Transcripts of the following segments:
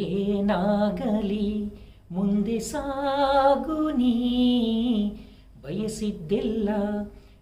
ಏನಾಗಲಿ ಮುಂದೆ ಸಾಗು ನೀ ಬಯಸಿದ್ದೆಲ್ಲ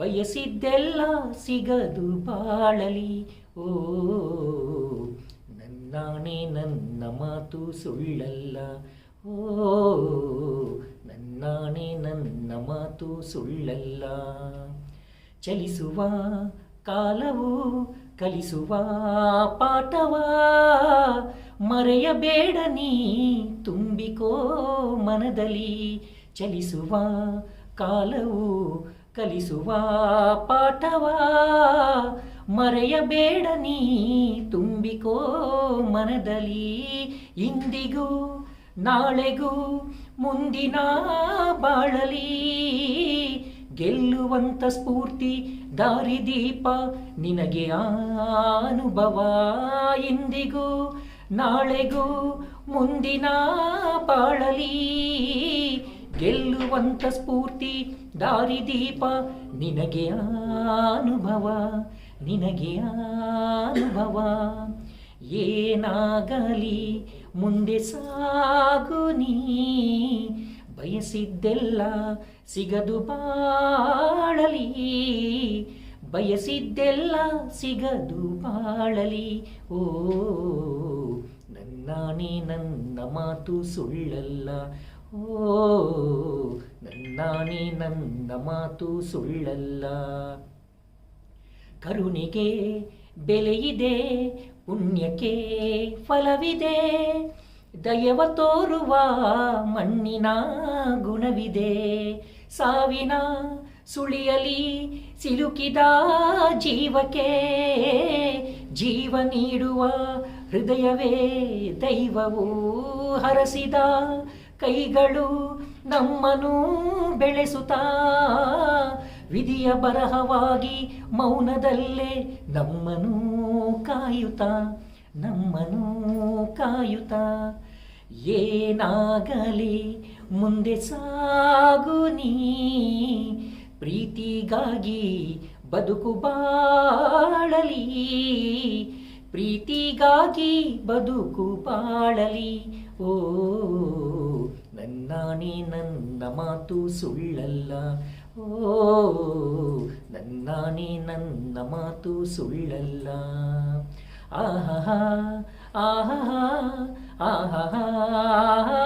ಬಯಸಿದ್ದೆಲ್ಲ ಸಿಗದು ಬಾಳಲಿ. ಓ, ನನ್ನಾಣೆ ನನ್ನ ಮಾತು ಸುಳ್ಳಲ್ಲ. ಓ, ನನ್ನಾಣೆ ನನ್ನ ಮಾತು ಸುಳ್ಳಲ್ಲ. ಚಲಿಸುವ ಕಾಲವು ಕಲಿಸುವ ಪಾಠವ ಮರೆಯಬೇಡ ನೀ ತುಂಬಿಕೋ ಮನದಲ್ಲಿ. ಚಲಿಸುವ ಕಾಲವು ಕಲಿಸುವ ಪಾಠವ? ಮರೆಯಬೇಡ ನೀ, ತುಂಬಿಕೋ ಮನದಲ್ಲಿ. ಇಂದಿಗೂ ನಾಳೆಗೂ ಮುಂದಿನ ಬಾಳಲಿ. ಗೆಲ್ಲುವಂತ ಸ್ಫೂರ್ತಿ ದಾರಿದೀಪ ನಿನಗೆ ಅನುಭವ. ಇಂದಿಗೂ ನಾಳೆಗೂ ಮುಂದಿನ ಬಾಳಲಿ. ಗೆಲ್ಲುವಂತ ಸ್ಫೂರ್ತಿ ದಾರಿದೀಪ ನಿನಗೆ ಅನುಭವ ನಿನಗೆ ಅನುಭವ. ಏನಾಗಲಿ ಮುಂದೆ ಸಾಗು ನೀ, ಬಯಸಿದ್ದೆಲ್ಲ ಸಿಗದು ಬಾಳಲಿ. ಬಯಸಿದ್ದೆಲ್ಲ ಸಿಗದು ಬಾಳಲಿ. ಓ ನನ್ನಾಣೆ ನನ್ನ ಮಾತು ಸುಳ್ಳಲ್ಲ. ಓ ನೀ ನನ್ನ ಮಾತು ಸುಳ್ಳಲ್ಲ. ಕರುಣಿಗೆ ಬೆಲೆಯಿದೆ ಪುಣ್ಯಕ್ಕೆ ಫಲವಿದೆ. ದಯವ ತೋರುವ ಮಣ್ಣಿನ ಗುಣವಿದೆ. ಸಾವಿನ ಸುಳಿಯಲಿ ಸಿಲುಕಿದ ಜೀವಕ್ಕೆ ಜೀವ ನೀಡುವ ಹೃದಯವೇ ದೈವವು ಹರಸಿದ ಕೈಗಳು ನಮ್ಮನು ಬೆಳೆಸುತ್ತಾ, ವಿಧಿಯ ಬರಹವಾಗಿ ಮೌನದಲ್ಲೇ ನಮ್ಮನು ಕಾಯುತ್ತ ನಮ್ಮನು ಕಾಯುತ್ತ. ಏನಾಗಲಿ ಮುಂದೆ ಸಾಗು ನೀ, ಪ್ರೀತಿಗಾಗಿ ಬದುಕು ಬಾಳಲಿ, ಪ್ರೀತಿಗಾಗಿ ಬದುಕು ಬಾಳಲಿ, ಓ ನನ್ನಾಣೆ ನನ್ನ ಮಾತು ಸುಳ್ಳಲ್ಲ. ಓ ನನ್ನಾಣೆ ನನ್ನ ಮಾತು ಸುಳ್ಳಲ್ಲ. ಆಹಾ ಆಹಾ ಆಹಾ ಆಹಾ